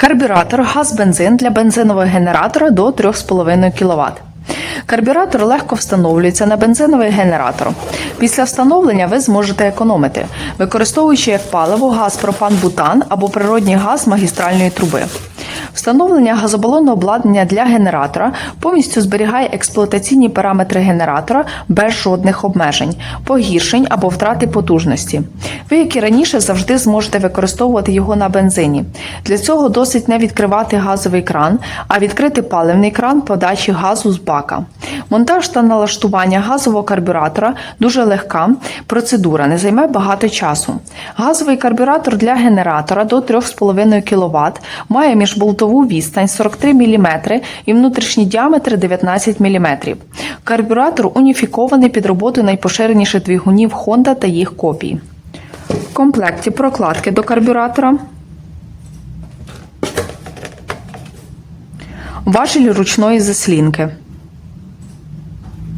Карбюратор газ-бензин для бензинового генератора до 3,5 кВт. Карбюратор легко встановлюється на бензиновий генератор. Після встановлення ви зможете економити, використовуючи як паливо газ пропан-бутан або природній газ магістральної труби. Встановлення газобалонного обладнання для генератора повністю зберігає експлуатаційні параметри генератора без жодних обмежень, погіршень або втрати потужності. Ви, як і раніше, завжди зможете використовувати його на бензині. Для цього досить не відкривати газовий кран, а відкрити паливний кран подачі газу з бака. Монтаж та налаштування газового карбюратора дуже легка процедура, не займе багато часу. Газовий карбюратор для генератора до 3,5 кВт має міжболтову відстань 43 мм і внутрішній діаметр 19 мм. Карбюратор уніфікований під роботу найпоширеніших двигунів Honda та їх копій. В комплекті прокладки до карбюратора. Важіль ручної заслінки.